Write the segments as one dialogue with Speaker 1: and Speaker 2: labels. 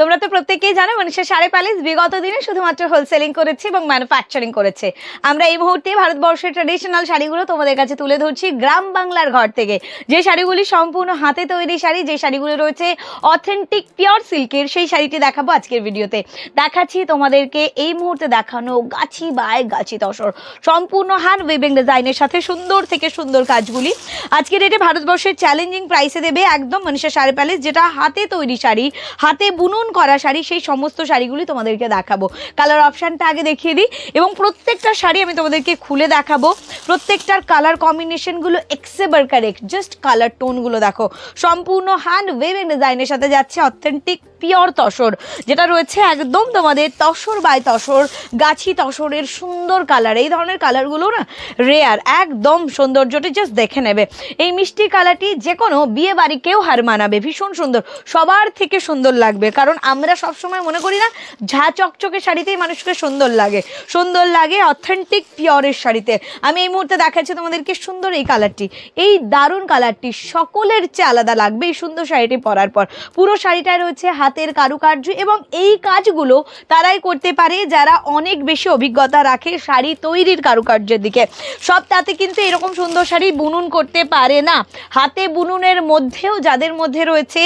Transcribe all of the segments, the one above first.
Speaker 1: তোমরা তো প্রত্যেকেই জানো মনীষা সাড়ে প্যালেস বিগত দিনে শুধুমাত্র হোলসেলিং করেছে এবং ম্যানুফ্যাকচারিং করেছে। আমরা এই মুহূর্তে ভারতবর্ষের ট্রেডিশনাল শাড়িগুলো তোমাদের কাছে তুলে ধরছি গ্রাম বাংলার ঘর থেকে। যে শাড়িগুলি সম্পূর্ণ হাতে তৈরি শাড়ি, যে শাড়িগুলো রয়েছে অথেন্টিক পিওর সিল্কের সেই শাড়িটি দেখাবো আজকের ভিডিওতে। দেখাচ্ছি তোমাদেরকে এই মুহূর্তে দেখানো গাছি বায় গাছি তসর। সম্পূর্ণ হ্যান্ড ওয়েবিং ডিজাইনের সাথে সুন্দর থেকে সুন্দর কাজগুলি। আজকের ডেটে ভারতবর্ষের চ্যালেঞ্জিং প্রাইসে দেবে একদম মনীষা শাড়ি প্যালেস যেটা হাতে তৈরি শাড়ি, হাতে বুনন করা শাড়ি, সেই সমস্ত শাড়িগুলি তোমাদেরকে দেখাবো। কালার অপশানটা আগে দেখিয়ে দিই এবং প্রত্যেকটা শাড়ি আমি তোমাদেরকে খুলে দেখাবো। প্রত্যেকটার কালার কম্বিনেশনগুলো এক্সেবার কারেক্ট জাস্ট কালার টোনগুলো দেখো। সম্পূর্ণ হ্যান্ড ওয়েভিং ডিজাইনের সাথে যাচ্ছে অথেন্টিক পিওর তসর, যেটা রয়েছে একদম তোমাদের তসর বাই তসর, গাছি তসরের সুন্দর কালার এই ধরনের কালারগুলো না রেয়ার একদম সৌন্দর্যটি জাস্ট দেখে নেবে। এই মিষ্টি কালারটি যে কোনো বিয়ে বাড়িকেও হার মানাবে, ভীষণ সুন্দর। সবার থেকে সুন্দর লাগবে, কারণ আমরা সবসময় মনে করি না, ঝা চকচকে শাড়িতেই মানুষকে সুন্দর লাগে। সুন্দর লাগে অথেন্টিক পিওরের শাড়িতে। আমি এই মুহূর্তে দেখাচ্ছি তোমাদেরকে সুন্দর এই কালারটি এই দারুণ কালারটি সকলের চেয়ে আলাদা লাগবে এই সুন্দর শাড়িটি পরার পর। পুরো শাড়িটা রয়েছে হাতের কারুকার্য এবং এই কাজগুলো তারাই করতে পারে যারা অনেক বেশি অভিজ্ঞতা রাখে শাড়ি তৈরির কারুকার্যের দিকে। সব তাতে কিন্তু এরকম সুন্দর শাড়ি বুনুন করতে পারে না। হাতে বুনুনের মধ্যেও যাদের মধ্যে রয়েছে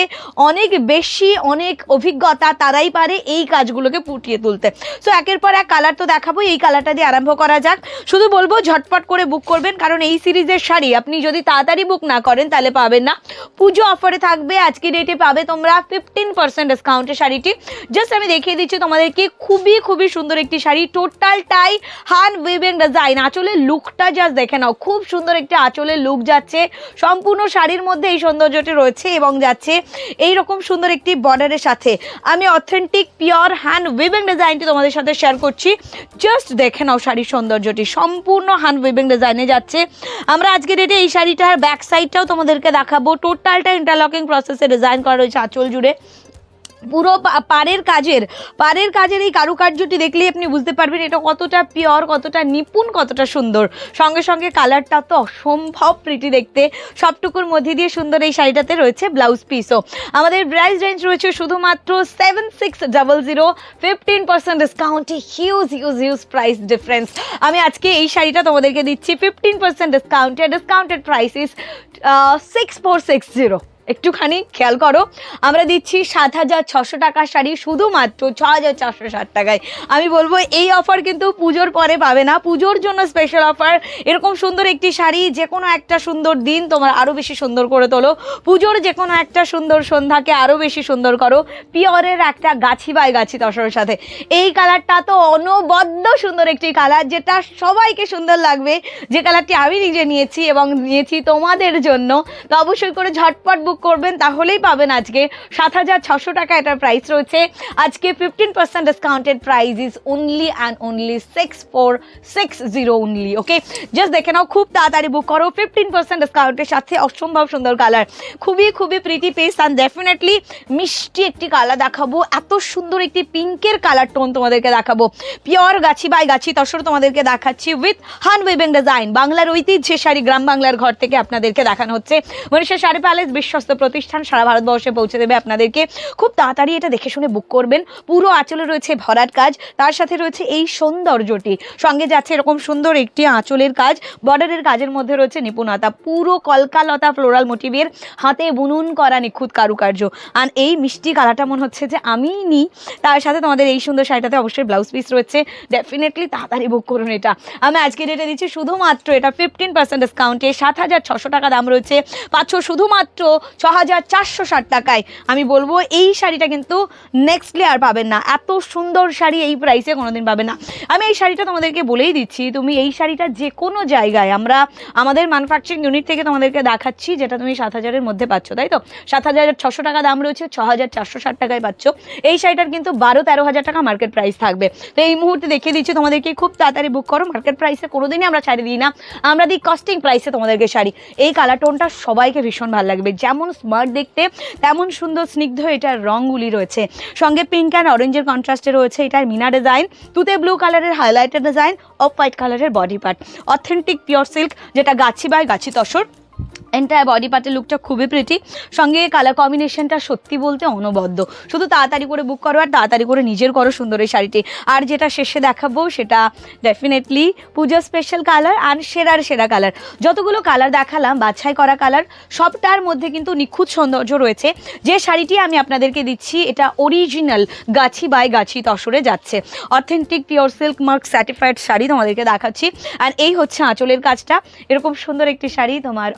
Speaker 1: অনেক বেশি অনেক অভিজ্ঞতা তারাই পারে এই কাজগুলোকে ফুটিয়ে তুলতে। সো একের পর এক কালার তো দেখাবো, এই কালারটা দিয়ে আরম্ভ করা যাক। শুধু বলব ঝটপট করে বুক করবেন, কারণ এই সিরিজের শাড়ি আপনি যদি তাড়াতাড়ি বুক না করেন তাহলে পাবেন না। পুজো অফারে থাকবে, আজকে ডেটে পাবে তোমরা ফিফটিন পার্সেন্ট ডিসকাউন্টে শাড়িটি। জাস্ট আমি দেখিয়ে দিচ্ছি তোমাদেরকে, খুবই খুবই সুন্দর একটি শাড়ি। টোটালটাই হান উইভেন ডিজাইন আঁচলের লুকটা জাস্ট দেখে নাও। খুব সুন্দর একটি আঁচলের লুক যাচ্ছে। সম্পূর্ণ শাড়ির মধ্যে এই সৌন্দর্যটি রয়েছে এবং যাচ্ছে এই রকম সুন্দর একটি বর্ডারের সাথে। আমি অথেন্টিক পিওর হ্যান্ড উইভিং ডিজাইনটি তোমাদের সাথে শেয়ার করছি। জাস্ট দেখে নাও শাড়ির সৌন্দর্যটি। সম্পূর্ণ হ্যান্ড উইভিং ডিজাইনে যাচ্ছে। আমরা আজকে ডেটে এই শাড়িটার ব্যাক সাইডটাও তোমাদেরকে দেখাবো। টোটালটা ইন্টারলকিং প্রসেসে ডিজাইন করা রয়েছে আঁচল জুড়ে। পুরো পাড়ের কাজের পাড়ের কাজের এই কারুকার্যটি দেখলেই আপনি বুঝতে পারবেন এটা কতটা পিওর, কতটা নিপুণ, কতটা সুন্দর। সঙ্গে সঙ্গে কালারটা তো অসম্ভব প্রিটি দেখতে। সবটুকুর মধ্যে দিয়ে সুন্দর এই শাড়িটাতে রয়েছে ব্লাউজ পিসও আমাদের প্রাইস রেঞ্জ রয়েছে শুধুমাত্র seven six double zero fifteen percent ডিসকাউন্টে huge huge huge price difference আমি আজকে এই শাড়িটা তোমাদেরকে দিচ্ছি ফিফটিন পার্সেন্ট ডিসকাউন্টে discounted price is six four six zero একটুখানি খেয়াল করো। আমরা দিচ্ছি সাত হাজার ছশো টাকার শাড়ি শুধুমাত্র ছ হাজার চারশো ষাট টাকায়। আমি বলব, এই অফার কিন্তু পুজোর পরে পাবে না। পুজোর জন্য স্পেশাল অফার এরকম সুন্দর একটি শাড়ি যে কোনো একটা সুন্দর দিন তোমার আরও বেশি সুন্দর করে তোলো। পুজোর যে কোনো একটা সুন্দর সন্ধ্যাকে আরও বেশি সুন্দর করো। পিওরের একটা গাছি বাই গাছি তসরের সাথে। এই কালারটা তো অনবদ্য সুন্দর একটি কালার, যেটা সবাইকে সুন্দর লাগবে। যে কালারটি আমি নিজে নিয়েছি এবং নিয়েছি তোমাদের জন্য, তো অবশ্যই করে ঝটপট করবেন, তাহলেই পাবেন আজকে সাত হাজার ছশো টাকা এটার প্রাইস রয়েছে। আজকে fifteen percent discounted price is only and only six four six zero only okay just দেখে নাও, খুব তাড়াতাড়ি বুক করো। ফিফটিন পার্সেন্ট ডিসকাউন্টের সাথে অসম্ভব সুন্দর কালার খুবই খুবই প্রিটি পেস অ্যান্ড ডেফিনেটলি মিষ্টি একটি কালার দেখাবো। এত সুন্দর একটি পিঙ্কের কালার টোন তোমাদেরকে দেখাবো। পিওর গাছি বাই গাছি তসর তোমাদেরকে দেখাচ্ছি উইথ হান উইভিং ডিজাইন বাংলার ঐতিহ্যের শাড়ি, গ্রাম বাংলার ঘর থেকে আপনাদেরকে দেখানো হচ্ছে। মনীষা শাড়ি প্যালেস বিশ্বস্ত প্রতিষ্ঠান সারা ভারতবর্ষে পৌঁছে দেবে আপনাদেরকে। খুব তাড়াতাড়ি এটা দেখে শুনে বুক করবেন। পুরো আঁচলে রয়েছে ভরাট কাজ, তার সাথে রয়েছে এই সৌন্দর্যটি। সঙ্গে যাচ্ছে এরকম সুন্দর একটি আঁচলের কাজ বর্ডারের কাজের মধ্যে রয়েছে নিপুণতা। পুরো কলকালতা ফ্লোরাল মোটিভের হাতে বুনুন করা নিখুঁত কারুকার্য। আর এই মিষ্টি কালারটা মনে হচ্ছে যে আমিই নিই। তার সাথে তোমাদের এই সুন্দর শাড়িটাতে অবশ্যই ব্লাউজ পিস রয়েছে। ডেফিনেটলি তাড়াতাড়ি বুক করুন এটা। আমি আজকে রেটে দিচ্ছি, শুধুমাত্র এটা ফিফটিন পার্সেন্ট ডিসকাউন্টে সাত হাজার ছশো টাকা দাম রয়েছে। পাচ্ছ শুধুমাত্র ছ হাজার চারশো ষাট টাকায়। আমি বলব, এই শাড়িটা কিন্তু নেক্সটলি আর পাবেন না। এত সুন্দর শাড়ি এই প্রাইসে কোনোদিন পাবে না। আমি এই শাড়িটা তোমাদেরকে বলেই দিচ্ছি, তুমি এই শাড়িটা যে কোনো জায়গায়, আমরা আমাদের ম্যানুফ্যাকচারিং ইউনিট থেকে তোমাদেরকে দেখাচ্ছি, যেটা তুমি সাত হাজারের মধ্যে পাচ্ছ, তাই তো? সাত হাজার ছশো টাকা দাম রয়েছে ছ হাজার চারশো ষাট টাকায় পাচ্ছ। এই শাড়িটার কিন্তু বারো তেরো হাজার টাকা মার্কেট প্রাইস থাকবে। তো এই মুহূর্তে দেখিয়ে দিচ্ছি তোমাদেরকে, খুব তাড়াতাড়ি বুক করো মার্কেট প্রাইসে কোনোদিনই আমরা শাড়ি দিই না। আমরা দিই কস্টিং প্রাইসে তোমাদেরকে শাড়ি। এই কালার টোনটা সবাইকে ভীষণ ভালো লাগবে। যেমন স্মার্ট দেখতে, তেমন সুন্দর স্নিগ্ধ এটার রঙগুলি রয়েছে। সঙ্গে পিঙ্ক অ্যান্ড অরেঞ্জের কন্ট্রাস্টে রয়েছে এটার মিনা ডিজাইন তুতে ব্লু কালারের হাইলাইটার ডিজাইন অফ হোয়াইট কালারের body part authentic pure silk যেটা গাছি by Gachhi tussar. Entire body পার্টের লুকটা খুবই প্রিটি সঙ্গে কালার কম্বিনেশনটা সত্যি বলতে অনবদ্য। শুধু তাড়াতাড়ি করে বুক করো আর তাড়াতাড়ি করে নিজের করো সুন্দর এই শাড়িটি। আর যেটা শেষে দেখাবো, সেটা ডেফিনেটলি পুজো স্পেশাল কালার আর সেরার সেরা কালার যতগুলো কালার দেখালাম, বাছাই করা কালার সবটার মধ্যে কিন্তু নিখুঁত সৌন্দর্য রয়েছে। যে শাড়িটি আমি আপনাদেরকে দিচ্ছি, এটা অরিজিনাল গাছি বাই গাছি তসরে যাচ্ছে। Authentic pure silk mark certified sari তোমাদেরকে দেখাচ্ছি। আর এই হচ্ছে আঁচলের কাজটা। এরকম সুন্দর একটি শাড়ি তোমার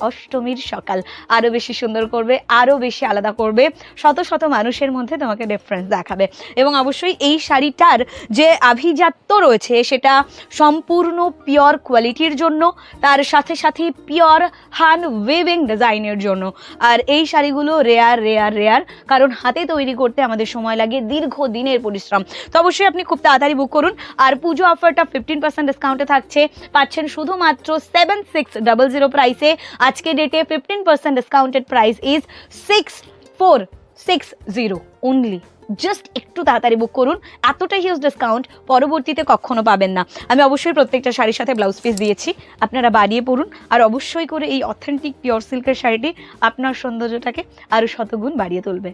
Speaker 1: অষ্টমীর সকাল। আরও বেশি সুন্দর করবে আরও বেশি আলাদা করবে। শত শত মানুষের মধ্যে তোমাকে ডিফারেন্স দেখাবে। এবং অবশ্যই এই শাড়িটার যে আভিজাত্য রয়েছে, সেটা সম্পূর্ণ পিওর কোয়ালিটির জন্য, তার সাথে সাথে পিওর হান ওয়েভিং ডিজাইনের জন্য। আর এই শাড়িগুলো রেয়ার রেয়ার রেয়ার কারণ হাতে তৈরি করতে আমাদের সময় লাগে দীর্ঘ দিনের পরিশ্রম। তো অবশ্যই আপনি খুব তাড়াতাড়ি বুক করুন। আর পুজো অফারটা ফিফটিন পার্সেন্ট ডিসকাউন্টে থাকছে। পাচ্ছেন শুধুমাত্র সেভেন সিক্স ডাবল জিরো প্রাইসে আজকে ডেটে fifteen percent discounted price is six four six zero only just একটু তাড়াতাড়ি বুক করুন। এতটা হিউজ ডিসকাউন্ট পরবর্তীতে কখনো পাবেন না। আমি অবশ্যই প্রত্যেকটা শাড়ির সাথে ব্লাউজ পিস দিয়েছি। আপনারা বাড়িয়ে পড়ুন। আর অবশ্যই করে এই অথেন্টিক পিওর সিল্কের শাড়িটি আপনার সৌন্দর্যটাকে আরও শতগুণ বাড়িয়ে তুলবে।